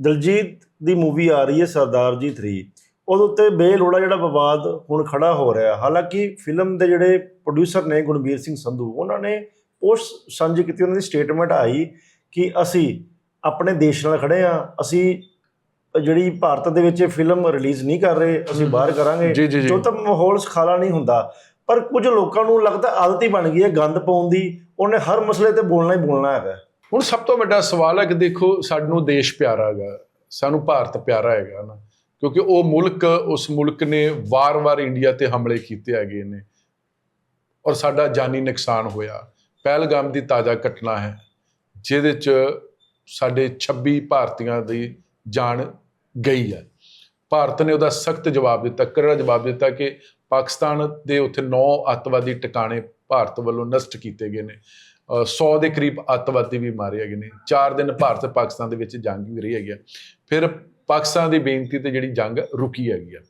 ਦਲਜੀਤ ਦੀ movie ਆ ਰਹੀ ਹੈ ਸਰਦਾਰ ਜੀ 3 ਉਹਦੇ ਉੱਤੇ ਬੇਲੋੜਾ ਜਿਹੜਾ ਵਿਵਾਦ ਹੁਣ ਖੜਾ ਹੋ ਰਿਹਾ। ਹਾਲਾਂਕਿ ਫਿਲਮ ਦੇ ਜਿਹੜੇ ਪ੍ਰੋਡਿਊਸਰ ਨੇ ਗੁਣਬੀਰ ਸਿੰਘ ਸੰਧੂ ਉਹਨਾਂ ਨੇ ਪੋਸਟ ਸਾਂਝੀ ਕੀਤੀ ਉਹਨਾਂ ਦੀ ਸਟੇਟਮੈਂਟ ਆਈ ਕਿ ਅਸੀਂ ਆਪਣੇ ਦੇਸ਼ ਨਾਲ ਖੜੇ ਆ ਅਸੀਂ ਜਿਹੜੀ ਭਾਰਤ ਦੇ ਵਿੱਚ ਫਿਲਮ ਰਿਲੀਜ਼ ਨਹੀਂ ਕਰ ਰਹੇ ਅਸੀਂ। ਬਾਹਰ ਕਰਾਂਗੇ। ਜੋ ਤਾਂ ਮਾਹੌਲ ਸਖਾਲਾ ਨਹੀਂ ਹੁੰਦਾ। ਪਰ ਕੁਝ ਲੋਕਾਂ ਨੂੰ ਲੱਗਦਾ ਆਦਤ ਹੀ ਬਣ ਗਈ ਹੈ ਗੰਦ ਪਾਉਣ ਦੀ। ਉਹਨੇ ਹਰ ਮਸਲੇ ਤੇ ਬੋਲਣਾ ਹੀ ਬੋਲਣਾ ਹੈਗਾ। ਹੁਣ ਸਭ ਤੋਂ ਵੱਡਾ ਸਵਾਲ ਹੈ ਕਿ ਦੇਖੋ, ਸਾਨੂੰ ਦੇਸ਼ ਪਿਆਰਾ ਹੈਗਾ, ਸਾਨੂੰ ਭਾਰਤ ਪਿਆਰਾ ਹੈਗਾ ਨਾ। ਕਿਉਂਕਿ ਉਹ ਮੁਲਕ, ਉਸ ਮੁਲਕ ਨੇ ਵਾਰ-ਵਾਰ ਇੰਡੀਆ ਤੇ ਹਮਲੇ ਕੀਤੇ ਹੈਗੇ ਨੇ। ਔਰ ਸਾਡਾ ਜਾਨੀ ਨੁਕਸਾਨ ਹੋਇਆ। ਪਹਿਲਗਾਮ ਦੀ ਤਾਜ਼ਾ ਘਟਨਾ ਹੈ, ਜਿਹਦੇ ਚ ਸਾਡੇ 26 ਭਾਰਤੀਆਂ ਦੀ ਜਾਨ ਗਈ ਹੈ। ਭਾਰਤ ਨੇ ਉਹਦਾ ਸਖਤ ਜਵਾਬ ਦਿੱਤਾ ਕਰੜਾ ਜਵਾਬ ਦਿੱਤਾ ਕਿ ਪਾਕਿਸਤਾਨ ਦੇ ਉੱਥੇ 9 ਅੱਤਵਾਦੀ ਟਿਕਾਣੇ ਭਾਰਤ ਵੱਲੋਂ ਨਸ਼ਟ ਕੀਤੇ ਗਏ ਨੇ। 100 ਦੇ ਕਰੀਬ ਅੱਤਵਾਦੀ ਵੀ ਮਾਰੇ ਹੈਗੇ ਨੇ। 4 ਦਿਨ ਭਾਰਤ ਪਾਕਿਸਤਾਨ ਦੇ ਵਿੱਚ ਜੰਗ ਵੀ ਰਹੀ ਹੈਗੀ ਆ। ਫਿਰ ਪਾਕਿਸਤਾਨ ਦੀ ਬੇਨਤੀ ਤੇ ਜਿਹੜੀ ਜੰਗ ਰੁਕੀ ਹੈਗੀ ਆ।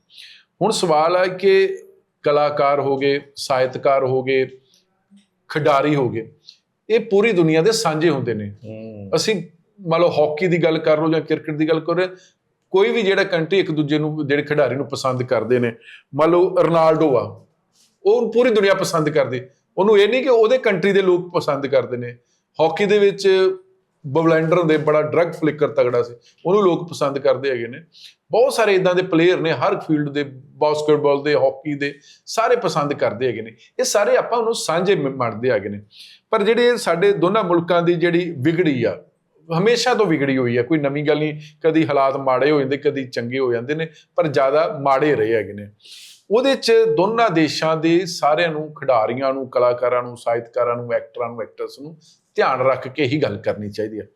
ਹੁਣ ਸਵਾਲ ਹੈ ਕਿ ਕਲਾਕਾਰ ਹੋ ਗਏ ਸਾਹਿਤਕਾਰ ਹੋ ਗਏ ਖਿਡਾਰੀ ਹੋ ਗਏ ਇਹ ਪੂਰੀ ਦੁਨੀਆ ਦੇ ਸਾਂਝੇ ਹੁੰਦੇ ਨੇ। ਅਸੀਂ ਮੰਨ ਲਓ ਹਾਕੀ ਦੀ ਗੱਲ ਕਰ ਲਓ ਜਾਂ ਕ੍ਰਿਕਟ ਦੀ ਗੱਲ ਕਰੋ ਕੋਈ ਵੀ ਜਿਹੜਾ ਕੰਟਰੀ ਇੱਕ ਦੂਜੇ ਨੂੰ ਜਿਹੜੇ ਖਿਡਾਰੀ ਨੂੰ ਪਸੰਦ ਕਰਦੇ ਨੇ। ਮੰਨ ਲਓ ਰੋਨਾਲਡੋ ਆ ਉਹ ਪੂਰੀ ਦੁਨੀਆ ਪਸੰਦ ਕਰਦੀ। ਉਹਨੂੰ ਇਹ ਨਹੀਂ ਕਿ ਉਹਦੇ ਕੰਟਰੀ ਦੇ ਲੋਕ ਪਸੰਦ ਕਰਦੇ ਨੇ। ਹਾਕੀ ਦੇ ਵਿੱਚ ਬਵਲੈਂਡਰ ਦੇ ਬੜਾ ਡਰੱਗ ਫਲਿੱਕਰ ਤਗੜਾ ਸੀ, ਉਹਨੂੰ ਲੋਕ ਪਸੰਦ ਕਰਦੇ ਹੈਗੇ ਨੇ। ਬਹੁਤ ਸਾਰੇ ਇਦਾਂ ਦੇ ਪਲੇਅਰ ਨੇ, ਹਰ ਫੀਲਡ ਦੇ ਬਾਸਕਟਬਾਲ ਦੇ ਹਾਕੀ ਦੇ, ਸਾਰੇ ਪਸੰਦ ਕਰਦੇ ਹੈਗੇ ਨੇ। ਇਹ ਸਾਰੇ ਆਪਾਂ ਉਹਨੂੰ ਸਾਂਝੇ ਮ- ਮੰਨਦੇ ਹੈਗੇ ਨੇ। ਪਰ ਜਿਹੜੇ ਸਾਡੇ ਦੋਨਾਂ ਮੁਲਕਾਂ ਦੀ ਜਿਹੜੀ ਵਿਗੜੀ ਆ, ਹਮੇਸ਼ਾ ਤੋਂ ਵਿਗੜੀ ਹੋਈ ਹੈ ਕੋਈ ਨਵੀਂ ਗੱਲ ਨਹੀਂ, ਕਦੀ ਹਾਲਾਤ ਮਾੜੇ ਹੋ ਜਾਂਦੇ, ਕਦੀ ਚੰਗੇ ਹੋ ਜਾਂਦੇ ਨੇ, ਪਰ ਜ਼ਿਆਦਾ ਮਾੜੇ ਰਹੇ ਹੈਗੇ ਨੇ। ਉਹਦੇ ਚ ਦੋਨਾਂ ਦੇਸ਼ਾਂ ਦੇ ਸਾਰਿਆਂ ਨੂੰ, ਖਿਡਾਰੀਆਂ ਨੂੰ, ਕਲਾਕਾਰਾਂ ਨੂੰ, ਸਾਹਿਤਕਾਰਾਂ ਨੂੰ ਐਕਟਰਾਂ ਨੂੰ ਐਕਟਰਸ ਨੂੰ ਧਿਆਨ ਰੱਖ ਕੇ ਹੀ ਗੱਲ ਕਰਨੀ ਚਾਹੀਦੀ ਹੈ।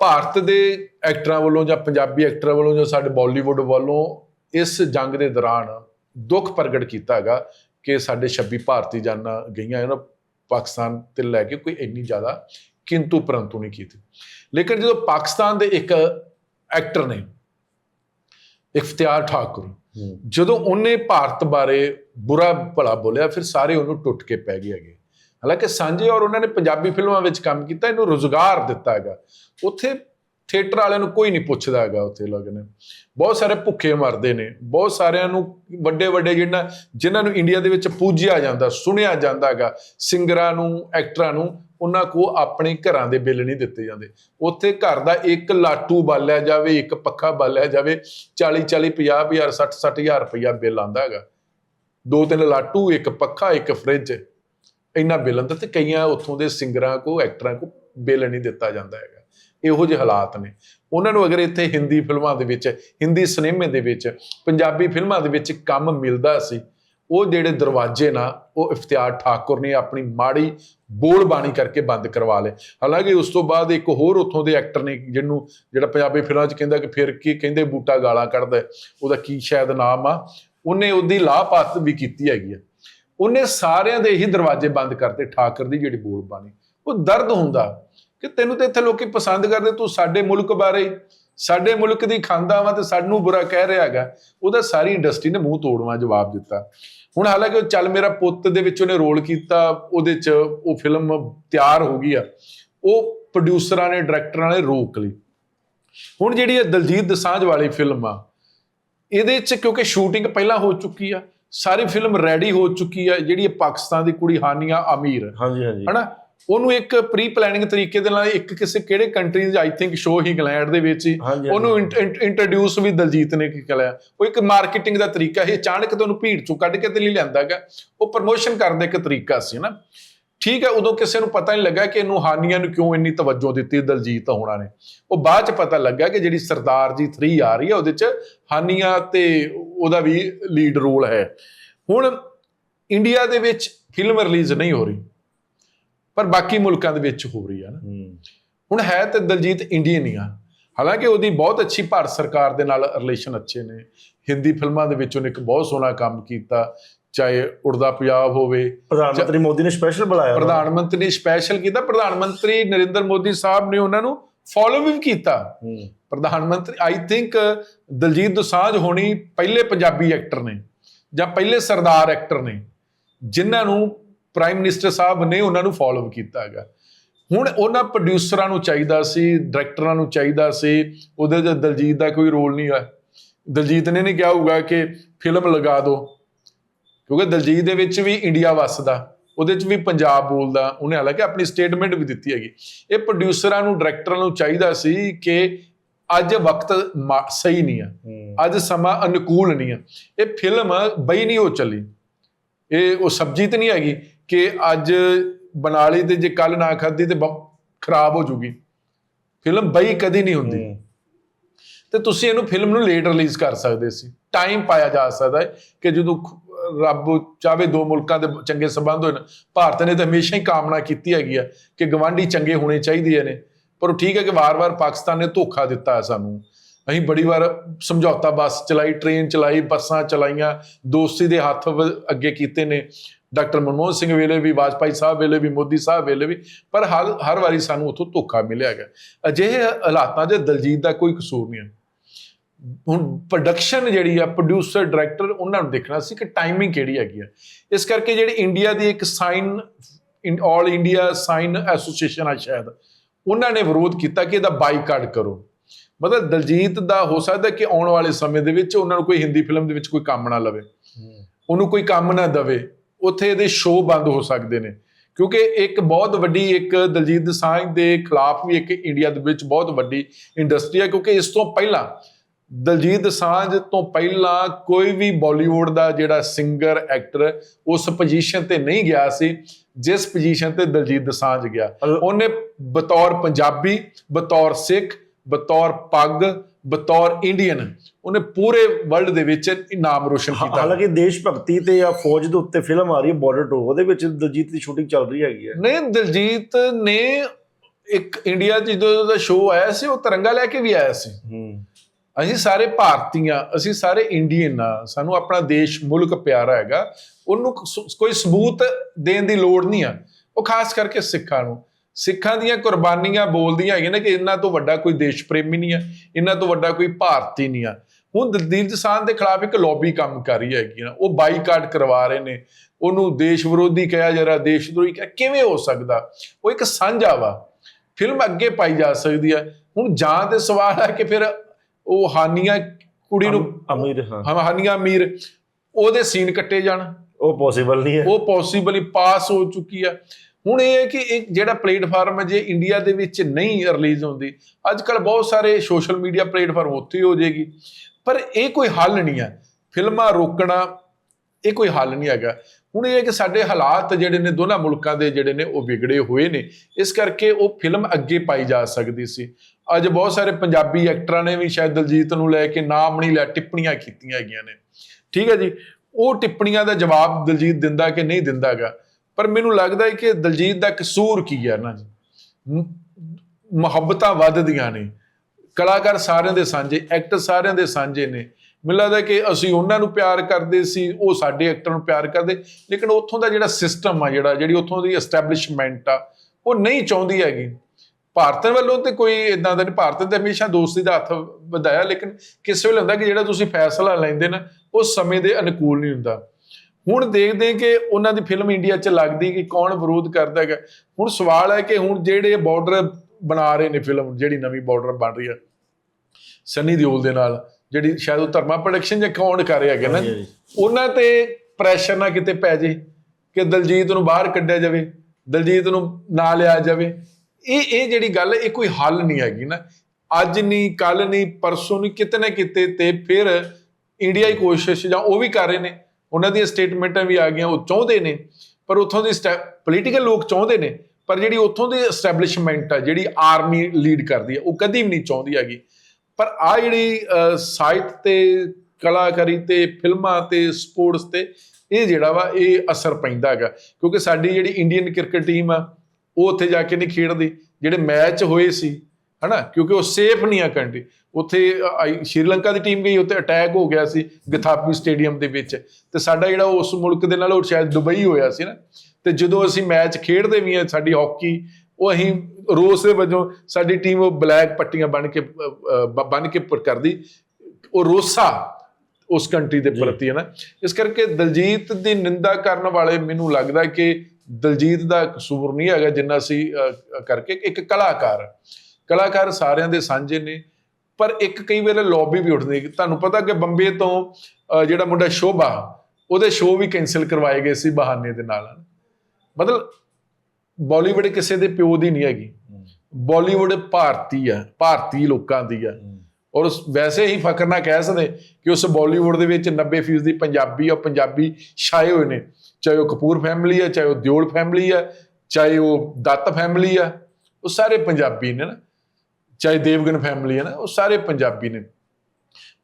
ਭਾਰਤ ਦੇ ਐਕਟਰਾਂ ਵੱਲੋਂ ਜਾਂ ਪੰਜਾਬੀ ਐਕਟਰਾਂ ਵੱਲੋਂ ਜਾਂ ਸਾਡੇ ਬਾਲੀਵੁੱਡ ਵੱਲੋਂ ਇਸ ਜੰਗ ਦੇ ਦੌਰਾਨ ਦੁੱਖ ਪ੍ਰਗਟ ਕੀਤਾ ਹੈਗਾ ਕਿ ਸਾਡੇ 26 ਭਾਰਤੀ ਜਾਨਾਂ ਗਈਆਂ ਇਹਨਾਂ ਪਾਕਿਸਤਾਨ ਤੇ ਲੈ ਕੇ ਕੋਈ ਇੰਨੀ ਜ਼ਿਆਦਾ ਕਿੰਤੂ ਪਰੰਤੂ ਨਹੀਂ ਕੀਤੀ। ਲੇਕਿਨ ਜਦੋਂ ਪਾਕਿਸਤਾਨ ਦੇ ਇੱਕ ਐਕਟਰ ਨੇ, ਇਖਤਿਆਰ ਠਾਕੁਰ ਜਦੋਂ ਉਹਨੇ ਭਾਰਤ ਬਾਰੇ ਬੁਰਾ ਭਲਾ ਬੋਲਿਆ, ਫਿਰ ਸਾਰੇ ਉਹਨੂੰ ਟੁੱਟ ਕੇ ਪੈ ਗਏ ਹੈਗੇ। ਹਾਲਾਂਕਿ ਸਾਂਝੇ ਔਰ ਉਹਨਾਂ ਨੇ ਪੰਜਾਬੀ ਫਿਲਮਾਂ ਵਿੱਚ ਕੰਮ ਕੀਤਾ, ਇਹਨੂੰ ਰੋਜ਼ਗਾਰ ਦਿੱਤਾ ਹੈਗਾ। ਉੱਥੇ ਥੀਏਟਰ ਵਾਲਿਆਂ ਨੂੰ ਕੋਈ ਨਹੀਂ ਪੁੱਛਦਾ ਹੈਗਾ ਉੱਥੇ ਲੋਕ ਨੇ ਬਹੁਤ ਸਾਰੇ ਭੁੱਖੇ ਮਰਦੇ ਨੇ। ਬਹੁਤ ਸਾਰਿਆਂ ਨੂੰ ਵੱਡੇ ਵੱਡੇ ਜਿਹਨਾਂ ਜਿਨ੍ਹਾਂ ਨੂੰ ਇੰਡੀਆ ਦੇ ਵਿੱਚ ਪੂਜਿਆ ਜਾਂਦਾ, ਸੁਣਿਆ ਜਾਂਦਾ ਹੈਗਾ, ਸਿੰਗਰਾਂ ਨੂੰ, ਐਕਟਰਾਂ ਨੂੰ, ਉਹਨਾਂ ਕੋ ਆਪਣੇ ਘਰਾਂ ਦੇ ਬਿੱਲ ਨਹੀਂ ਦਿੱਤੇ ਜਾਂਦੇ। ਉੱਥੇ ਘਰ ਦਾ ਇੱਕ ਲਾਟੂ ਬਾਲਿਆ ਜਾਵੇ, ਇੱਕ ਪੱਖਾ ਬਾਲਿਆ ਜਾਵੇ 40 40 50 ਹਜ਼ਾਰ 60 60 ਹਜ਼ਾਰ ਰੁਪਇਆ ਬਿੱਲ ਆਂਦਾ ਹੈਗਾ। ਦੋ ਤਿੰਨ ਲਾਟੂ, ਇੱਕ ਪੱਖਾ, ਇੱਕ ਫ੍ਰਿਜ। ਇੰਨਾ ਬਿੱਲ ਆਂਦਾ ਤੇ ਕਈਆਂ ਉੱਥੋਂ ਦੇ ਸਿੰਗਰਾਂ ਕੋ ਐਕਟਰਾਂ ਕੋ ਬਿੱਲ ਨਹੀਂ ਦਿੱਤਾ ਜਾਂਦਾ ਹੈਗਾ। ਇਹੋ ਜਿਹੇ ਹਾਲਾਤ ਨੇ। ਉਹਨਾਂ ਨੂੰ ਅਗਰ ਇੱਥੇ ਹਿੰਦੀ ਫਿਲਮਾਂ ਦੇ ਵਿੱਚ, ਹਿੰਦੀ ਸਿਨੇਮੇ ਦੇ ਵਿੱਚ, ਪੰਜਾਬੀ ਫਿਲਮਾਂ ਦੇ ਵਿੱਚ ਕੰਮ ਮਿਲਦਾ ਸੀ, ਉਹ ਜਿਹੜੇ ਦਰਵਾਜ਼ੇ ਨਾ, ਉਹ ਇਫਤਿਆਰ ਠਾਕੁਰ ਨੇ ਆਪਣੀ ਮਾੜੀ ਬੋਲ ਬਾਣੀ ਕਰਕੇ ਬੰਦ ਕਰਵਾ ਲਏ। ਹਾਲਾਂਕਿ ਉਸ ਤੋਂ ਬਾਅਦ ਇੱਕ ਹੋਰ ਉੱਥੋਂ ਦੇ ਐਕਟਰ ਨੇ ਜਿਹਨੂੰ, ਜਿਹੜਾ ਪੰਜਾਬੀ ਫਿਲਮਾਂ 'ਚ ਕਹਿੰਦਾ ਕਿ ਫਿਰ ਕੀ ਕਹਿੰਦੇ ਬੂਟਾ ਗਾਲਾਂ ਕੱਢਦਾ, ਉਹਦਾ ਕੀ ਸ਼ਾਇਦ ਨਾਮ ਆ, ਉਹਨੇ ਉਹਦੀ ਲਾਪਾਤ ਵੀ ਕੀਤੀ ਹੈਗੀ ਆ। ਉਹਨੇ ਸਾਰਿਆਂ ਦੇ ਹੀ ਦਰਵਾਜ਼ੇ ਬੰਦ ਕਰਤੇ ਠਾਕੁਰ ਦੀ ਜਿਹੜੀ ਬੋਲ ਬਾਣੀ ਉਹ ਦਰਦ ਹੁੰਦਾ। ਕਿ ਤੈਨੂੰ ਤੇ ਇੱਥੇ ਲੋਕੀ ਪਸੰਦ ਕਰਦੇ ਤੂੰ ਸਾਡੇ ਮੁਲਕ ਬਾਰੇ ਸਾਡੇ ਮੁਲਕ ਦੀ ਖਾਂਦਾ ਵਾ ਤੇ ਸਾਨੂੰ ਬੁਰਾ ਕਹਿ ਰਿਹਾ ਹੈਗਾ। ਉਹਦਾ ਸਾਰੀ ਇੰਡਸਟਰੀ ਨੇ ਮੂੰਹ ਤੋੜਵਾ ਜਵਾਬ ਦਿੱਤਾ। ਹੁਣ ਹਾਲਾਂਕਿ ਉਹ ਚੱਲ ਮੇਰਾ ਪੁੱਤ ਦੇ ਵਿੱਚ ਉਹਨੇ ਰੋਲ ਕੀਤਾ ਉਹਦੇ ਚ ਉਹ ਫਿਲਮ ਤਿਆਰ ਹੋ ਗਈ ਆ। ਉਹ ਪ੍ਰੋਡਿਊਸਰਾਂ ਨੇ ਡਾਇਰੈਕਟਰਾਂ ਨੇ ਰੋਕ ਲਈ। ਹੁਣ ਜਿਹੜੀ ਇਹ ਦਲਜੀਤ ਦਸਾਂਝ ਵਾਲੀ ਫਿਲਮ ਆ ਇਹਦੇ ਚ ਕਿਉਂਕਿ ਸ਼ੂਟਿੰਗ ਪਹਿਲਾਂ ਹੋ ਚੁੱਕੀ ਆ ਸਾਰੀ ਫਿਲਮ ਰੈਡੀ ਹੋ ਚੁੱਕੀ ਆ ਜਿਹੜੀ ਪਾਕਿਸਤਾਨ ਦੀ ਕੁੜੀ ਹਾਨੀਆ ਅਮੀਰ। ਹਾਂਜੀ ਹਾਂਜੀ। ਹਨਾ? ਉਹਨੂੰ ਇੱਕ ਪ੍ਰੀ ਪਲੈਨਿੰਗ ਤਰੀਕੇ ਦੇ ਨਾਲ ਇੱਕ ਕਿਸੇ ਕਿਹੜੇ ਕੰਟਰੀ ਆਈ ਥਿੰਕ ਸ਼ੋ ਹੀ ਇੰਗਲੈਂਡ ਦੇ ਵਿੱਚ ਹੀ ਉਹਨੂੰ ਇੰਟਰੋਡਿਊਸ ਵੀ ਦਲਜੀਤ ਨੇ ਕੀ ਕਰਿਆ। ਉਹ ਇੱਕ ਮਾਰਕੀਟਿੰਗ ਦਾ ਤਰੀਕਾ ਹੈ ਅਚਾਨਕ ਤੇ ਉਹਨੂੰ ਭੀੜ ਚੋਂ ਕੱਢ ਕੇ ਤੇ ਨਹੀਂ ਲਿਆਂਦਾਗਾ ਉਹ ਪ੍ਰਮੋਸ਼ਨ ਕਰਨ ਦਾ ਇੱਕ ਤਰੀਕਾ ਸੀ ਨਾ। ਠੀਕ ਹੈ ਉਦੋਂ ਕਿਸੇ ਨੂੰ ਪਤਾ ਨਹੀਂ ਲੱਗਾ ਕਿ ਇਹਨੂੰ ਹਾਨੀਆਂ ਨੂੰ ਕਿਉਂ ਇੰਨੀ ਤਵੱਜੋ ਦਿੱਤੀ ਦਲਜੀਤ ਹੋਣਾ ਨੇ। ਉਹ ਬਾਅਦ ਚ ਪਤਾ ਲੱਗਾ ਕਿ ਜਿਹੜੀ ਸਰਦਾਰ ਜੀ 3 ਆ ਰਹੀ ਹੈ ਉਹਦੇ ਚ ਹਾਨੀਆਂ ਤੇ ਉਹਦਾ ਵੀ ਲੀਡ ਰੋਲ ਹੈ। ਹੁਣ ਇੰਡੀਆ ਦੇ ਵਿੱਚ ਫਿਲਮ ਰਿਲੀਜ਼ ਨਹੀਂ ਹੋ ਰਹੀ। ਪਰ ਬਾਕੀ ਮੁਲਕਾਂ ਦੇ ਵਿੱਚ ਹੋ ਰਹੀ ਹੈ ਨਾ। ਹੁਣ ਹੈ ਤੇ ਦਲਜੀਤ ਇੰਡੀਅਨ ਹੀ ਆ। ਹਾਲਾਂਕਿ ਉਹਦੀ ਬਹੁਤ ਅੱਛੀ ਭਾਰਤ ਸਰਕਾਰ ਦੇ ਨਾਲ ਰਿਲੇਸ਼ਨ ਅੱਛੇ ਨੇ। ਹਿੰਦੀ ਫਿਲਮਾਂ ਦੇ ਵਿੱਚ ਉਹਨੇ ਇੱਕ ਬਹੁਤ ਸੋਹਣਾ ਕੰਮ ਕੀਤਾ ਚਾਹੇ ਉੜਦਾ ਪੰਜਾਬ ਹੋਵੇ ਪ੍ਰਧਾਨ ਮੰਤਰੀ ਮੋਦੀ ਨੇ ਸਪੈਸ਼ਲ ਬੁਲਾਇਆ ਪ੍ਰਧਾਨ ਮੰਤਰੀ ਨੇ ਸਪੈਸ਼ਲ ਕੀਤਾ। ਪ੍ਰਧਾਨ ਮੰਤਰੀ ਨਰਿੰਦਰ ਮੋਦੀ ਸਾਹਿਬ ਨੇ ਉਹਨਾਂ ਨੂੰ ਫੋਲੋ ਵੀ ਕੀਤਾ। ਪ੍ਰਧਾਨ ਮੰਤਰੀ ਆਈ ਥਿੰਕ ਦਲਜੀਤ ਦੋਸਾਂਝ ਹੋਣੀ ਪਹਿਲੇ ਪੰਜਾਬੀ ਐਕਟਰ ਨੇ ਜਾਂ ਪਹਿਲੇ ਸਰਦਾਰ ਐਕਟਰ ਨੇ ਜਿਨ੍ਹਾਂ ਨੂੰ ਪ੍ਰਾਈਮ ਮਿਨਿਸਟਰ ਸਾਹਿਬ ਨੇ ਉਹਨਾਂ ਨੂੰ ਫੋਲੋ ਕੀਤਾ ਹੈਗਾ। ਹੁਣ ਉਹਨਾਂ ਪ੍ਰੋਡਿਊਸਰਾਂ ਨੂੰ ਚਾਹੀਦਾ ਸੀ ਡਾਇਰੈਕਟਰਾਂ ਨੂੰ ਚਾਹੀਦਾ ਸੀ ਉਹਦੇ 'ਚ ਦਲਜੀਤ ਦਾ ਕੋਈ ਰੋਲ ਨਹੀਂ ਹੈ ਦਲਜੀਤ ਨੇ ਨਹੀਂ ਕਿਹਾ ਹੋਊਗਾ ਕਿ ਫਿਲਮ ਲਗਾ ਦਿਓ ਕਿਉਂਕਿ ਦਲਜੀਤ ਦੇ ਵਿੱਚ ਵੀ ਇੰਡੀਆ ਵਸਦਾ ਉਹਦੇ 'ਚ ਵੀ ਪੰਜਾਬ ਬੋਲਦਾ ਉਹਨੇ ਹਾਲਾਂਕਿ ਆਪਣੀ ਸਟੇਟਮੈਂਟ ਵੀ ਦਿੱਤੀ ਹੈਗੀ। ਇਹ ਪ੍ਰੋਡਿਊਸਰਾਂ ਨੂੰ ਡਾਇਰੈਕਟਰਾਂ ਨੂੰ ਚਾਹੀਦਾ ਸੀ ਕਿ ਅੱਜ ਵਕਤ ਸਹੀ ਨਹੀਂ ਹੈ। ਅੱਜ ਸਮਾਂ ਅਨੁਕੂਲ ਨਹੀਂ ਹੈ ਇਹ ਫਿਲਮ ਬਈ ਨਹੀਂ ਹੋ ਚੱਲੀ। ਇਹ ਉਹ ਸਬਜ਼ੀ ਤੇ ਨਹੀਂ ਹੈਗੀ। ਕਿ ਅੱਜ ਬਣਾ ਲਈ ਤੇ ਜੇ ਕੱਲ ਨਾ ਖਾਧੀ ਤੇ ਖਰਾਬ ਹੋ ਜੂਗੀ। ਫਿਲਮ ਬਈ ਕਦੀ ਨਹੀਂ ਹੁੰਦੀ। ਤੇ ਤੁਸੀਂ ਇਹਨੂੰ ਫਿਲਮ ਨੂੰ ਲੇਟ ਰਿਲੀਜ਼ ਕਰ ਸਕਦੇ ਸੀ ਟਾਈਮ ਪਾਇਆ ਜਾ ਸਕਦਾ ਹੈ ਕਿ ਜਦੋਂ ਰੱਬ ਚਾਵੇ ਦੋ ਮੁਲਕਾਂ ਦੇ ਚੰਗੇ ਸਬੰਧ ਹੋਣ ਭਾਰਤ ਨੇ ਤਾਂ ਹਮੇਸ਼ਾ ਹੀ ਕਾਮਨਾ ਕੀਤੀ ਹੈਗੀ ਆ ਕਿ ਗਵਾਂਢੀ ਚੰਗੇ ਹੋਣੇ ਚਾਹੀਦੇ ਨੇ। ਪਰ ਉਹ ਠੀਕ ਹੈ ਕਿ ਵਾਰ-ਵਾਰ ਪਾਕਿਸਤਾਨ ਨੇ ਧੋਖਾ ਦਿੱਤਾ ਹੈ ਸਾਨੂੰ। ਅਸੀਂ ਬੜੀ ਵਾਰ ਸਮਝੌਤਾ ਬੱਸ ਚਲਾਈ ਟ੍ਰੇਨ ਚਲਾਈ ਬੱਸਾਂ ਚਲਾਈਆਂ ਦੋਸਤੀ ਦੇ ਹੱਥ ਅੱਗੇ ਕੀਤੇ ਨੇ। ਡਾਕਟਰ ਮਨਮੋਹਨ ਸਿੰਘ ਵੇਲੇ ਵੀ ਵਾਜਪਾਈ ਸਾਹਿਬ ਵੇਲੇ ਵੀ ਮੋਦੀ ਸਾਹਿਬ ਵੇਲੇ ਵੀ ਪਰ ਹਰ ਹਰ ਵਾਰੀ ਸਾਨੂੰ ਉੱਥੋਂ ਧੋਖਾ ਮਿਲਿਆ ਹੈਗਾ। ਅਜਿਹੇ ਹਾਲਾਤਾਂ 'ਚ ਦਲਜੀਤ ਦਾ ਕੋਈ ਕਸੂਰ ਨਹੀਂ ਹੈ। ਹੁਣ ਪ੍ਰੋਡਕਸ਼ਨ ਜਿਹੜੀ ਆ ਪ੍ਰੋਡਿਊਸਰ ਡਾਇਰੈਕਟਰ ਉਹਨਾਂ ਨੂੰ ਦੇਖਣਾ ਸੀ ਕਿ ਟਾਈਮਿੰਗ ਕਿਹੜੀ ਹੈਗੀ ਆ। ਇਸ ਕਰਕੇ ਜਿਹੜੀ ਇੰਡੀਆ ਦੀ ਇੱਕ sign all India sign association ਆ ਸ਼ਾਇਦ ਉਹਨਾਂ ਨੇ ਵਿਰੋਧ ਕੀਤਾ ਕਿ ਇਹਦਾ ਬਾਈਕਾਟ ਕਰੋ। ਮਤਲਬ ਦਲਜੀਤ ਦਾ ਹੋ ਸਕਦਾ ਕਿ ਆਉਣ ਵਾਲੇ ਸਮੇਂ ਦੇ ਵਿੱਚ ਉਹਨਾਂ ਨੂੰ ਕੋਈ ਹਿੰਦੀ ਫਿਲਮ ਦੇ ਵਿੱਚ ਕੋਈ ਕੰਮ ਨਾ ਲਵੇ। ਉਹਨੂੰ ਕੋਈ ਕੰਮ ਨਾ ਦਵੇ। ਉੱਥੇ ਇਹਦੇ ਸ਼ੋਅ ਬੰਦ ਹੋ ਸਕਦੇ ਨੇ। ਕਿਉਂਕਿ ਇੱਕ ਬਹੁਤ ਵੱਡੀ ਇੱਕ ਦਲਜੀਤ ਦੋਸਾਂਝ ਦੇ ਖਿਲਾਫ ਵੀ ਇੱਕ ਇੰਡੀਆ ਦੇ ਵਿੱਚ ਬਹੁਤ ਵੱਡੀ ਇੰਡਸਟਰੀ ਹੈ ਕਿਉਂਕਿ ਇਸ ਤੋਂ ਪਹਿਲਾਂ ਦਲਜੀਤ ਦੋਸਾਂਝ ਤੋਂ ਪਹਿਲਾਂ ਕੋਈ ਵੀ ਬਾਲੀਵੁੱਡ ਦਾ ਜਿਹੜਾ ਸਿੰਗਰ ਐਕਟਰ ਉਸ ਪੋਜੀਸ਼ਨ ਤੇ ਨਹੀਂ ਗਿਆ ਸੀ ਜਿਸ ਪੋਜੀਸ਼ਨ ਤੇ ਦਲਜੀਤ ਦੋਸਾਂਝ ਗਿਆ। ਉਹਨੇ ਬਤੌਰ ਪੰਜਾਬੀ ਬਤੌਰ ਸਿੱਖ ਬਤੌਰ ਪੱਗ ਬਤੌਰ ਇੰਡੀਅਨ ਉਹਨੇ ਪੂਰੇ ਵਰਲਡ ਦੇ ਵਿੱਚ ਨਾਮ ਰੋਸ਼ਨ ਕੀਤਾ। ਹਾਲਾਂਕਿ ਦੇਸ਼ ਭਗਤੀ ਤੇ ਜਾਂ ਫੌਜ ਦੇ ਉੱਤੇ ਫਿਲਮ ਆ ਰਹੀ ਹੈ ਬਾਰਡਰ ਟੂ ਉਹਦੇ ਵਿੱਚ ਦਲਜੀਤ ਦੀ ਸ਼ੂਟਿੰਗ ਚੱਲ ਰਹੀ ਹੈਗੀ ਹੈ। ਨਹੀਂ ਦਲਜੀਤ ਨੇ ਇੱਕ ਇੰਡੀਆ ਜਦੋਂ ਉਹਦਾ ਸ਼ੋਅ ਆਇਆ ਸੀ ਉਹ ਤਿਰੰਗਾ ਲੈ ਕੇ ਵੀ ਆਇਆ ਸੀ। ਹੂੰ। ਅਸੀਂ ਸਾਰੇ ਭਾਰਤੀਆਂ ਅਸੀਂ ਸਾਰੇ ਇੰਡੀਅਨ ਆ ਸਾਨੂੰ ਆਪਣਾ ਦੇਸ਼ ਮੁਲਕ ਪਿਆਰਾ ਹੈਗਾ। ਉਹਨੂੰ ਕੋਈ ਸਬੂਤ ਦੇਣ ਦੀ ਲੋੜ ਨਹੀਂ ਆ। ਉਹ ਖਾਸ ਕਰਕੇ ਸਿੱਖਾਂ ਨੂੰ। ਸਿੱਖਾਂ ਦੀਆਂ ਕੁਰਬਾਨੀਆਂ ਬੋਲਦੀਆਂ ਹੈਗੀਆਂ ਨੇ ਕਿ ਇਹਨਾਂ ਤੋਂ ਵੱਡਾ ਕੋਈ ਦੇਸ਼ ਪ੍ਰੇਮੀ ਨਹੀਂ ਆ ਇਹਨਾਂ ਤੋਂ ਵੱਡਾ ਕੋਈ ਭਾਰਤੀ ਨਹੀਂ ਆ। ਹੁਣ ਦਲਜੀਤ ਦੋਸਾਂਝ ਦੇ ਖਿਲਾਫ ਇੱਕ ਲੌਬੀ ਕੰਮ ਕਰ ਰਹੀ ਹੈਗੀ ਨਾ ਉਹ ਬਾਈਕਾਟ ਕਰਵਾ ਰਹੇ ਨੇ। ਉਹਨੂੰ ਦੇਸ਼ ਵਿਰੋਧੀ ਕਿਹਾ ਜਾ ਰਿਹਾ ਦੇਸ਼ ਦਰੋਹੀ ਕਿਹਾ ਕਿਵੇਂ ਹੋ ਸਕਦਾ? ਉਹ ਇੱਕ ਸਾਂਝਾ ਵਾ। ਫਿਲਮ ਅੱਗੇ ਪਾਈ ਜਾ ਸਕਦੀ ਹੈ ਹੁਣ ਜਾਂ ਤੇ ਸਵਾਲ ਹੈ ਕਿ ਫਿਰ ਉਹ ਹਾਨੀਆਂ ਕੁੜੀ ਨੂੰ ਅਮੀਰ ਹਾਂ। ਹਾਨੀਆਂ ਅਮੀਰ ਉਹਦੇ ਸੀਨ ਕੱਟੇ ਜਾਣ। ਉਹ ਪੋਸੀਬਲ ਨਹੀਂ ਹੈ। ਉਹ ਪੋਸੀਬਲੀ ਪਾਸ ਹੋ ਚੁੱਕੀ ਆ। ਹੁਣ ਇਹ ਹੈ ਕਿ ਇਹ ਜਿਹੜਾ ਪਲੇਟਫਾਰਮ ਹੈ, ਜੇ ਇੰਡੀਆ ਦੇ ਵਿੱਚ ਨਹੀਂ ਰਿਲੀਜ਼ ਹੁੰਦੀ ਅੱਜ ਕੱਲ ਬਹੁਤ ਸਾਰੇ ਸੋਸ਼ਲ ਮੀਡੀਆ ਪਲੇਟਫਾਰਮ ਉੱਥੇ ਹੀ ਹੋ ਜਾਏਗੀ। ਪਰ ਇਹ ਕੋਈ ਹੱਲ ਨਹੀਂ ਹੈ। ਫਿਲਮਾਂ ਰੋਕਣਾ, ਇਹ ਕੋਈ ਹੱਲ ਨਹੀਂ ਹੈਗਾ। ਹੁਣ ਇਹ ਹੈ ਕਿ ਸਾਡੇ ਹਾਲਾਤ ਜਿਹੜੇ ਨੇ, ਦੋਨਾਂ ਮੁਲਕਾਂ ਦੇ ਜਿਹੜੇ ਨੇ, ਉਹ ਵਿਗੜੇ ਹੋਏ ਨੇ। ਇਸ ਕਰਕੇ ਉਹ ਫਿਲਮ ਅੱਗੇ ਪਾਈ ਜਾ ਸਕਦੀ ਸੀ। ਅੱਜ ਬਹੁਤ ਸਾਰੇ ਪੰਜਾਬੀ ਐਕਟਰਾਂ ਨੇ ਵੀ ਸ਼ਾਇਦ ਦਲਜੀਤ ਨੂੰ ਲੈ ਕੇ ਨਾਮ ਨਹੀਂ ਲੈ, ਟਿੱਪਣੀਆਂ ਕੀਤੀਆਂ ਹੈਗੀਆਂ ਨੇ। ਠੀਕ ਹੈ ਜੀ? ਉਹ ਟਿੱਪਣੀਆਂ ਦਾ ਜਵਾਬ ਦਲਜੀਤ ਦਿੰਦਾ ਕਿ ਨਹੀਂ ਦਿੰਦਾਗਾ ਪਰ ਮੈਨੂੰ ਲੱਗਦਾ ਹੈ ਕਿ ਦਲਜੀਤ ਦਾ ਕਸੂਰ ਕੀ ਹੈ ਨਾ ਜੀ? ਮੁਹੱਬਤਾਂ ਵੱਧਦੀਆਂ ਨੇ। ਕਲਾਕਾਰ ਸਾਰਿਆਂ ਦੇ ਸਾਂਝੇ, ਐਕਟਰ ਸਾਰਿਆਂ ਦੇ ਸਾਂਝੇ ਨੇ। ਮੈਨੂੰ ਲੱਗਦਾ ਕਿ ਅਸੀਂ ਉਹਨਾਂ ਨੂੰ ਪਿਆਰ ਕਰਦੇ ਸੀ, ਉਹ ਸਾਡੇ ਐਕਟਰ ਨੂੰ ਪਿਆਰ ਕਰਦੇ। ਲੇਕਿਨ ਉੱਥੋਂ ਦਾ ਜਿਹੜਾ ਸਿਸਟਮ ਆ, ਜਿਹੜਾ, ਜਿਹੜੀ ਉੱਥੋਂ ਦੀ ਐਸਟੈਬਲਿਸ਼ਮੈਂਟ ਆ, ਉਹ ਨਹੀਂ ਚਾਹੁੰਦੀ ਹੈਗੀ। ਭਾਰਤ ਵੱਲੋਂ ਤੇ ਕੋਈ ਇਦਾਂ ਦਾ ਨਹੀਂ। ਭਾਰਤ ਤੇ ਹਮੇਸ਼ਾ ਦੋਸਤੀ ਦਾ ਹੱਥ ਵਧਾਇਆ, ਲੇਕਿਨ ਕਿਸੇ ਵੇਲੇ ਹੁੰਦਾ ਕਿ ਜਿਹੜਾ ਤੁਸੀਂ ਫੈਸਲਾ ਲੈਂਦੇ ਨਾ ਉਹ ਸਮੇਂ ਦੇ ਅਨੁਕੂਲ ਨਹੀਂ ਹੁੰਦਾ। ਹੁਣ ਦੇਖਦੇ ਕਿ ਉਹਨਾਂ ਦੀ ਫਿਲਮ ਇੰਡੀਆ 'ਚ ਲੱਗਦੀ ਕਿ ਕੌਣ ਵਿਰੋਧ ਕਰਦਾ ਹੈਗਾ। ਹੁਣ ਸਵਾਲ ਹੈ ਕਿ ਹੁਣ ਜਿਹੜੇ ਬਾਰਡਰ ਬਣਾ ਰਹੇ ਨੇ ਫਿਲਮ ਜਿਹੜੀ ਨਵੀਂ ਬਾਰਡਰ ਬਣ ਰਹੀ ਹੈ ਸਨੀ ਦਿਓਲ ਦੇ ਨਾਲ ਜਿਹੜੀ ਸ਼ਾਇਦ ਉਹ ਧਰਮਾ ਪ੍ਰੋਡਕਸ਼ਨ ਜਾਂ ਕੌਣ ਕਰ ਰਿਹਾ ਹੈਗਾ ਨਾ। ਉਹਨਾਂ ਤੇ ਪ੍ਰੈਸ਼ਰ ਨਾ ਕਿਤੇ ਪੈ ਜੇ ਕਿ ਦਲਜੀਤ ਨੂੰ ਬਾਹਰ ਕੱਢਿਆ ਜਾਵੇ ਦਲਜੀਤ ਨੂੰ ਨਾ ਲਿਆ ਜਾਵੇ। ਇਹ ਇਹ ਜਿਹੜੀ ਗੱਲ ਇਹ ਕੋਈ ਹੱਲ ਨਹੀਂ ਹੈਗੀ ਨਾ। ਅੱਜ ਨਹੀਂ ਕੱਲ ਨਹੀਂ ਪਰਸੋਂ ਨਹੀਂ ਕਿਤੇ ਨਾ ਕਿਤੇ ਤੇ ਫਿਰ ਇੰਡੀਆ ਹੀ ਕੋਸ਼ਿਸ਼ ਜਾਂ ਉਹ ਵੀ ਕਰ ਰਹੇ ਨੇ। ਉਹਨਾਂ ਦੀਆਂ ਸਟੇਟਮੈਂਟਾਂ ਵੀ ਆ ਗਈਆਂ ਉਹ ਚਾਹੁੰਦੇ ਨੇ ਪਰ ਉੱਥੋਂ ਦੀ ਪੋਲੀਟੀਕਲ ਲੋਕ ਚਾਹੁੰਦੇ ਨੇ ਪਰ ਜਿਹੜੀ ਉੱਥੋਂ ਦੀ ਐਸਟੈਬਲਿਸ਼ਮੈਂਟ ਆ ਜਿਹੜੀ ਆਰਮੀ ਲੀਡ ਕਰਦੀ ਆ ਉਹ ਕਦੀ ਵੀ ਨਹੀਂ ਚਾਹੁੰਦੀ ਹੈਗੀ। ਪਰ ਆ ਜਿਹੜੀ ਅਹ, ਸਾਹਿਤ ਤੇ ਕਲਾਕਾਰੀ ਤੇ ਫਿਲਮਾਂ ਤੇ ਸਪੋਰਟਸ ਤੇ ਇਹ ਜਿਹੜਾ ਵਾ ਇਹ ਅਸਰ ਪੈਂਦਾ ਹੈਗਾ। ਕਿਉਂਕਿ ਸਾਡੀ ਜਿਹੜੀ ਇੰਡੀਅਨ ਕ੍ਰਿਕਟ ਟੀਮ ਆ ਉਹ ਉੱਥੇ ਜਾ ਕੇ ਨਹੀਂ ਖੇਡਦੀ। ਜਿਹੜੇ ਮੈਚ ਹੋਏ ਸੀ ਹਨਾ? ਕਿਉਂਕਿ ਉਹ ਸੇਫ ਨਹੀਂ ਆ ਕੰਟਰੀ ਉੱਥੇ ਸ਼੍ਰੀਲੰਕਾ ਦੀ ਟੀਮ ਗਈ ਉੱਥੇ ਅਟੈਕ ਹੋ ਗਿਆ ਸੀ ਗਥਾਪੀ ਸਟੇਡੀਅਮ ਦੇ ਵਿੱਚ। ਤੇ ਸਾਡਾ ਜਿਹੜਾ ਉਸ ਮੁਲਕ ਦੇ ਨਾਲ ਉਹ ਸ਼ਾਇਦ ਦੁਬਈ ਹੋਇਆ ਸੀ ਨਾ। ਤੇ ਜਦੋਂ ਅਸੀਂ ਮੈਚ ਖੇਡਦੇ ਵੀ ਆ ਸਾਡੀ ਹਾਕੀ ਉਹ ਅਸੀਂ ਰੋਸ ਦੇ ਵਜੋਂ ਸਾਡੀ ਟੀਮ ਉਹ ਬਲੈਕ ਪੱਟੀਆਂ ਬਣ ਕੇ ਬਣ ਕੇ ਪਰ ਕਰਦੀ। ਉਹ ਰੋਸਾ ਉਸ ਕੰਟਰੀ ਦੇ। ਪ੍ਰਤੀ ਹੈ ਨਾ। ਇਸ ਕਰਕੇ ਦਲਜੀਤ ਦੀ ਨਿੰਦਾ ਕਰਨ ਵਾਲੇ ਮੈਨੂੰ ਲੱਗਦਾ ਕਿ ਦਲਜੀਤ ਦਾ ਕਸੂਰ ਨਹੀਂ ਹੈਗਾ ਜਿੰਨਾ ਅਹ, ਕਰਕੇ। ਇੱਕ ਕਲਾਕਾਰ। ਕਲਾਕਾਰ ਸਾਰਿਆਂ ਦੇ ਸਾਂਝੇ ਨੇ, ਪਰ ਇੱਕ ਕਈ ਵੇਲੇ ਲੌਬੀ ਵੀ ਉੱਠਦੀ ਤੁਹਾਨੂੰ ਪਤਾ ਕਿ ਬੰਬੇ ਤੋਂ ਜਿਹੜਾ ਮੁੰਡਾ ਸ਼ੋਭਾ, ਉਹਦੇ ਸ਼ੋਅ ਵੀ ਕੈਨਸਲ ਕਰਵਾਏ ਗਏ ਸੀ ਬਹਾਨੇ ਦੇ ਨਾਲ। ਮਤਲਬ ਬਾਲੀਵੁੱਡ ਕਿਸੇ ਦੇ ਪਿਓ ਦੀ ਨਹੀਂ ਹੈਗੀ। ਬਾਲੀਵੁੱਡ ਭਾਰਤੀ ਆ, ਭਾਰਤੀ ਲੋਕਾਂ ਦੀ ਆ। ਔਰ ਉਸ- ਵੈਸੇ ਹੀ ਫਖਰ ਨਾਲ ਕਹਿ ਸਕਦੇ ਕਿ ਉਸ ਬਾਲੀਵੁੱਡ ਦੇ ਵਿੱਚ 90% ਦੀ ਪੰਜਾਬੀ ਔਰ ਪੰਜਾਬੀ ਛਾਏ ਹੋਏ ਨੇ। ਚਾਹੇ ਉਹ ਕਪੂਰ ਫੈਮਿਲੀ ਆ, ਚਾਹੇ ਉਹ ਦਿਓਲ ਫੈਮਿਲੀ ਆ, ਚਾਹੇ ਉਹ ਦੱਤ ਫੈਮਿਲੀ ਆ, ਉਹ ਸਾਰੇ ਪੰਜਾਬੀ ਨੇ ਨਾ। ਚਾਹੇ ਦੇਵਗਨ ਫੈਮਿਲੀ ਹੈ ਨਾ, ਉਹ ਸਾਰੇ ਪੰਜਾਬੀ ਨੇ।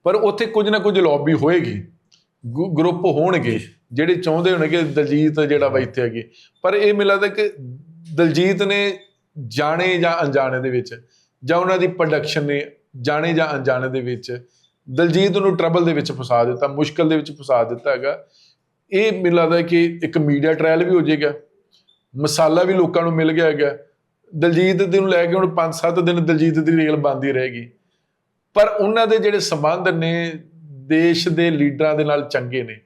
ਪਰ ਉੱਥੇ ਕੁਝ ਨਾ ਕੁਝ ਲੌਬੀ ਹੋਏਗੀ, ਗੁ- ਗਰੁੱਪ ਹੋਣਗੇ, ਜਿਹੜੇ ਚਾਹੁੰਦੇ ਹੋਣਗੇ ਦਲਜੀਤ ਜਿਹੜਾ ਵਾ ਇੱਥੇ ਹੈਗੇ। ਪਰ ਇਹ ਮੈਨੂੰ ਲੱਗਦਾ ਕਿ ਦਲਜੀਤ ਨੇ ਜਾਣੇ ਜਾਂ ਅਣਜਾਣੇ ਦੇ ਵਿੱਚ, ਜਾਂ ਉਹਨਾਂ ਦੀ ਪ੍ਰੋਡਕਸ਼ਨ ਨੇ ਜਾਣੇ ਜਾਂ ਅਣਜਾਣੇ ਦੇ ਵਿੱਚ, ਦਲਜੀਤ ਨੂੰ ਟਰਬਲ ਦੇ ਵਿੱਚ ਫਸਾ ਦਿੱਤਾ, ਮੁਸ਼ਕਲ ਦੇ ਵਿੱਚ ਫਸਾ ਦਿੱਤਾ ਹੈਗਾ। ਇਹ ਮੈਨੂੰ ਲੱਗਦਾ ਕਿ ਇੱਕ ਮੀਡੀਆ ਟ੍ਰਾਇਲ ਵੀ ਹੋ ਜਾਏਗਾ, ਮਸਾਲਾ ਵੀ ਲੋਕਾਂ ਨੂੰ ਮਿਲ ਗਿਆ ਹੈਗਾ। ਦਲਜੀਤ ਦੇ ਨੂੰ ਲੈ ਕੇ ਹੁਣ 5-7 ਦਿਨ ਦਲਜੀਤ ਦੀ ਰੇਲ ਬੰਦੀ ਰਹੇਗੀ। ਪਰ ਉਹਨਾਂ ਦੇ ਜਿਹੜੇ ਸੰਬੰਧ ਨੇ, ਦੇਸ਼ ਦੇ ਲੀਡਰਾਂ ਦੇ ਨਾਲ ਚੰਗੇ ਨੇ।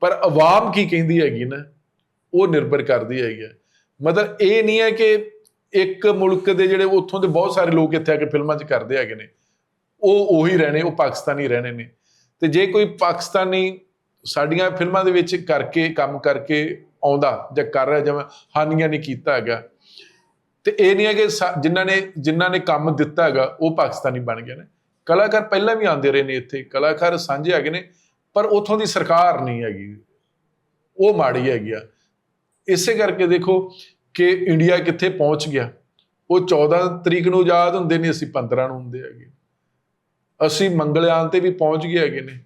ਪਰ ਆਵਾਮ ਕੀ ਕਹਿੰਦੀ ਹੈਗੀ ਨਾ, ਉਹ ਨਿਰਭਰ ਕਰਦੀ ਹੈਗੀ ਹੈ ਮਤਲਬ ਇਹ ਨਹੀਂ ਹੈ ਕਿ ਇੱਕ ਮੁਲਕ ਦੇ ਜਿਹੜੇ ਉੱਥੋਂ ਦੇ ਬਹੁਤ ਸਾਰੇ ਲੋਕ ਇੱਥੇ ਆ ਕੇ ਫਿਲਮਾਂ 'ਚ ਕਰਦੇ ਹੈਗੇ ਨੇ। ਉਹ ਉਹੀ ਰਹਿਣੇ, ਉਹ ਪਾਕਿਸਤਾਨੀ ਰਹਿਣੇ ਨੇ। ਤੇ ਜੇ ਕੋਈ ਪਾਕਿਸਤਾਨੀ ਸਾਡੀਆਂ ਫਿਲਮਾਂ ਦੇ ਵਿੱਚ ਕਰਕੇ, ਕੰਮ ਕਰਕੇ ਆਉਂਦਾ ਜਾਂ ਕਰ ਰਿਹਾ, ਜਿਵੇਂ ਹਾਨੀਆਂ ਨਹੀਂ ਕੀਤਾ ਹੈਗਾ ਤੇ ਇਹ ਨਹੀਂ ਹੈ ਕਿ ਸਾ- ਜਿਨ੍ਹਾਂ ਨੇ ਜਿਨ੍ਹਾਂ ਨੇ ਕੰਮ ਦਿੱਤਾ ਹੈਗਾ, ਉਹ ਪਾਕਿਸਤਾਨੀ ਬਣ ਗਏ ਨੇ। ਕਲਾਕਾਰ ਪਹਿਲਾਂ ਵੀ ਆਉਂਦੇ ਰਹੇ ਨੇ ਇੱਥੇ। ਕਲਾਕਾਰ ਸਾਂਝੇ ਹੈਗੇ ਨੇ, ਪਰ ਉਥੋਂ ਦੀ ਸਰਕਾਰ ਨਹੀਂ ਹੈਗੀ। ਉਹ ਮਾੜੀ ਹੈਗੀ ਆ। ਇਸੇ ਕਰਕੇ ਦੇਖੋ ਕਿ ਇੰਡੀਆ ਕਿੱਥੇ ਪਹੁੰਚ ਗਿਆ। ਉਹ 14 ਤਰੀਕ ਨੂੰ ਆਜ਼ਾਦ ਹੁੰਦੇ ਨੇ, ਅਸੀਂ 15 ਨੂੰ ਹੁੰਦੇ ਹੈਗੇ। ਅਸੀਂ ਮੰਗਲਿਆਨ ਤੇ ਵੀ ਪਹੁੰਚ ਗਏ ਹੈਗੇ ਨੇ।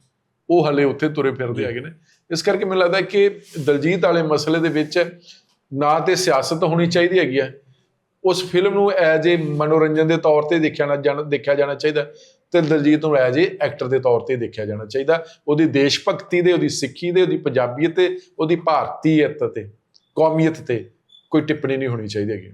ਉਹ ਹਲੇ ਉੱਥੇ ਤੁਰੇ ਫਿਰਦੇ ਹੈਗੇ ਨੇ। ਇਸ ਕਰਕੇ ਮੈਨੂੰ ਲੱਗਦਾ ਕਿ ਦਲਜੀਤ ਵਾਲੇ ਮਸਲੇ ਦੇ ਵਿੱਚ ਨਾ ਤੇ ਸਿਆਸਤ ਹੋਣੀ ਚਾਹੀਦੀ ਹੈਗੀ ਆ। ਉਸ ਫਿਲਮ ਨੂੰ ਐਜ ਏ ਮਨੋਰੰਜਨ ਦੇ ਤੌਰ ਤੇ ਦੇਖਿਆ ਨਾ ਜਾਣਾ, ਦੇਖਿਆ ਜਾਣਾ ਚਾਹੀਦਾ। ਤੇ ਦਲਜੀਤ ਨੂੰ ਐਜ ਏ ਐਕਟਰ ਦੇ ਤੌਰ ਤੇ ਦੇਖਿਆ ਜਾਣਾ ਚਾਹੀਦਾ। ਉਹਦੀ ਦੇਸ਼ ਭਗਤੀ ਦੇ ਉਹਦੀ ਸਿੱਖੀ ਦੇ ਉਹਦੀ ਪੰਜਾਬੀਅਤ ਤੇ, ਉਹਦੀ ਭਾਰਤੀਅਤ ਤੇ, ਕੌਮੀਅਤ ਤੇ ਕੋਈ ਟਿੱਪਣੀ ਨਹੀਂ ਹੋਣੀ ਚਾਹੀਦੀ ਹੈਗੀ।